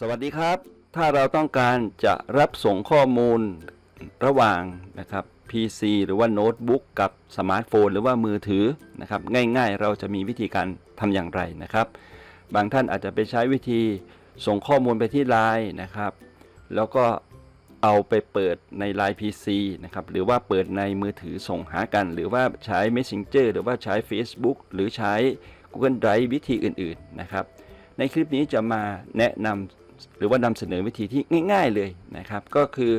สวัสดีครับ ถ้าเราต้องการจะรับส่งข้อมูลระหว่างนะครับ PC หรือว่าโน้ตบุ๊กกับสมาร์ทโฟน หรือว่ามือถือนะครับ ง่ายๆ เราจะมีวิธีการทำอย่างไรนะครับ บางท่านอาจจะไปใช้วิธีส่งข้อมูลไปที่ไลน์นะครับ แล้วก็เอาไปเปิดใน Line PC นะครับ หรือว่าเปิดในมือถือส่งหากัน หรือว่าใช้ Messenger หรือว่าใช้ Facebook หรือใช้ Google Drive วิธีอื่น ๆนะครับ ในคลิปนี้จะมาแนะนำ หรือว่านำเสนอวิธีที่ง่าย ๆเลยนะครับ ก็คือ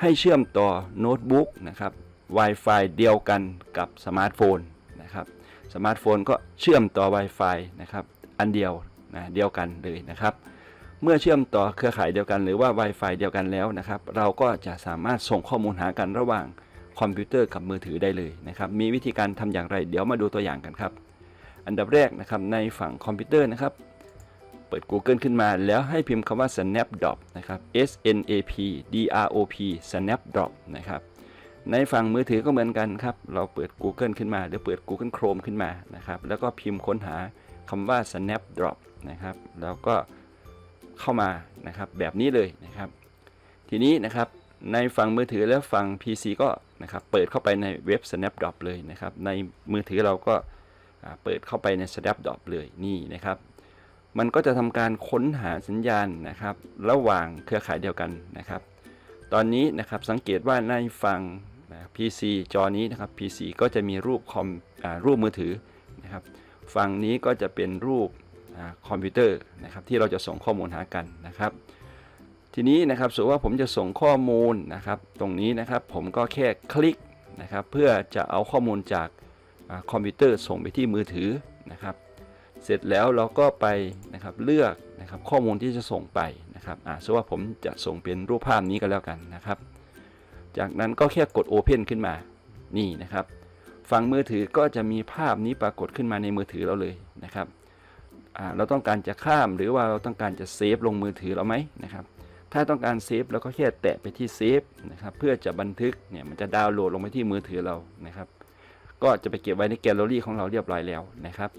ให้เชื่อมต่อโน้ตบุ๊กนะครับ Wi-Fi เดียวกันกับสมาร์ทโฟนนะครับสมาร์ทโฟนก็เชื่อมต่อ Wi-Fi นะครับอันเดียวนะเดียวกันเลยนะครับ เมื่อเชื่อมต่อเครือข่ายเดียวกัน หรือว่า Wi-Fi เดียวกันแล้วนะครับ เราก็จะสามารถส่งข้อมูลหากันระหว่างคอมพิวเตอร์กับมือถือได้เลยนะครับ มีวิธีการทำอย่างไร เดี๋ยวมาดูตัวอย่างกันครับ อันดับแรกนะครับในฝั่งคอมพิวเตอร์นะครับ ปิด Google ขึ้นมา แล้วให้พิมพ์คำว่า Snapdrop นะครับ S N A P D R O P Snapdrop นะครับในฝั่งมือถือก็เหมือนกันครับ เราเปิด Google ขึ้นมา หรือเปิด Google Chrome ขึ้นมานะครับ แล้วก็พิมพ์ค้นหาคำว่า Snapdrop นะครับ แล้วก็เข้ามานะครับแบบนี้เลยนะครับ ทีนี้นะครับในฝั่งมือถือและฝั่ง PC ก็นะครับเปิดเข้าไปในเว็บ Snapdrop เลยนะครับ ในมือถือเราก็เปิดเข้าไปใน Snapdrop เลยนี่นะครับ มันก็จะทำการค้นหาสัญญาณนะครับ ระหว่างเครือข่ายเดียวกันนะครับ ตอนนี้นะครับสังเกตว่าในฝั่ง PC จอนี้นะครับ PC ก็จะมีรูปคอมอรูปมือถือนะครับ ฝั่งนี้ก็จะเป็นรูปอคอมพิวเตอร์นะครับ ที่เราจะส่งข้อมูลหากันนะครับ ทีนี้นะครับสมมติว่าผมจะส่งข้อมูลนะครับ ตรงนี้นะครับผมก็แค่คลิกนะครับ เพื่อจะเอาข้อมูลจากอคอมพิวเตอร์ส่งไปที่มือถือนะครับ เสร็จแล้วเราก็ไปนะครับเลือกนะครับข้อมูลที่จะส่งไปนะครับอ่าสมมติว่าผมจะส่งเป็นรูปภาพนี้ก็แล้วกันนะครับ จากนั้นก็แค่กด Open ขึ้นมานี่นะครับฝั่งมือถือก็จะมีภาพนี้ปรากฏขึ้นมาในมือถือเราเลยนะครับอ่าเราต้องการจะข้ามหรือว่าเราต้องการจะเซฟลงมือถือเราไหมนะครับถ้าต้องการเซฟเราก็แค่แตะไปที่เซฟนะครับเพื่อจะบันทึกเนี่ยมันจะดาวน์โหลดลงไปที่มือถือเรานะครับ ก็จะไปเก็บไว้ในแกลเลอรี่ของเราเรียบร้อยแล้วนะครับ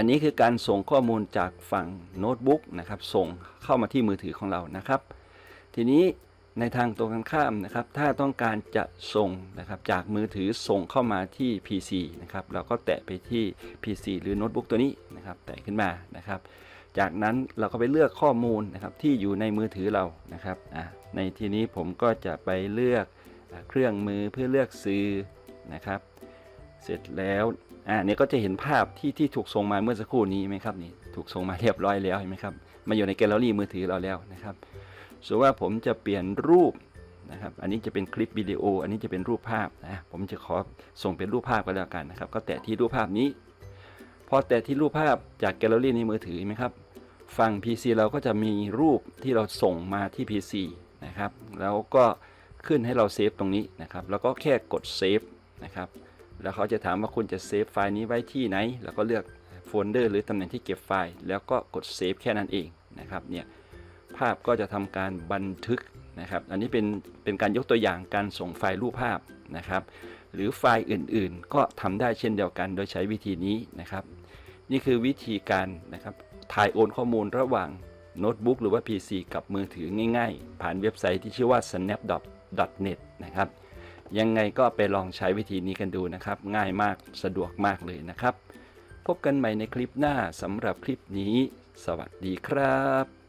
อันนี้คือการส่งข้อมูลจากฝั่งโน้ตบุ๊กนะครับส่งเข้ามาที่มือถือของเรานะครับ ทีนี้ในทางตรงกันข้ามนะครับ ถ้าต้องการจะส่งนะครับจากมือถือส่งเข้ามาที่ PC นะครับเราก็แตะไปที่ PC หรือโน้ตบุ๊กตัวนี้นะครับ แตะขึ้นมานะครับ จากนั้นเราก็ไปเลือกข้อมูลนะครับที่อยู่ในมือถือเรานะครับอ่าในทีนี้ผมก็จะไปเลือกเครื่องมือเพื่อเลือกซื้อนะครับ เสร็จแล้ว อ่าเนี่ยก็จะเห็นภาพที่ที่ถูกส่งมาเมื่อสักครู่นี้ไหมครับนี่ถูกส่งมาเรียบร้อยแล้วเห็นไหมครับมาอยู่ในแกลเลอรี่มือถือเราแล้วนะครับส่วนว่าผมจะเปลี่ยนรูปนะครับอันนี้จะเป็นคลิปวิดีโอ อันนี้จะเป็นรูปภาพนะผมจะขอส่งเป็นรูปภาพก็แล้วกันนะครับ ก็แตะที่รูปภาพนี้พอแตะที่รูปภาพจากแกลเลอรี่ในมือถือเห็นไหมครับฝั่ง PC เราก็จะมีรูปที่เราส่งมาที่ PC นะครับแล้วก็ขึ้นให้เราเซฟตรงนี้นะครับแล้วก็แค่กดเซฟนะครับ แล้วเขาจะถามว่าคุณจะเซฟไฟล์นี้ไว้ที่ไหน แล้วก็เลือกโฟลเดอร์หรือตำแหน่งที่เก็บไฟล์ แล้วก็กดเซฟแค่นั้นเองนะครับเนี่ยภาพก็จะทำการบันทึกนะครับ อันนี้เป็นเป็นการยกตัวอย่างการส่งไฟล์รูปภาพนะครับ หรือไฟล์อื่นๆ ก็ทำได้เช่นเดียวกัน โดยใช้วิธีนี้นะครับ นี่คือวิธีการนะครับถ่ายโอนข้อมูลระหว่างโน้ตบุ๊กหรือว่า PC กับมือถือง่ายๆ ผ่านเว็บไซต์ที่ชื่อว่า snapdot.net นะครับ ยังไงก็ไปลองใช้วิธีนี้กันดูนะครับ ง่ายมากสะดวกมากเลยนะครับ พบกันใหม่ในคลิปหน้าสำหรับคลิปนี้ สวัสดีครับ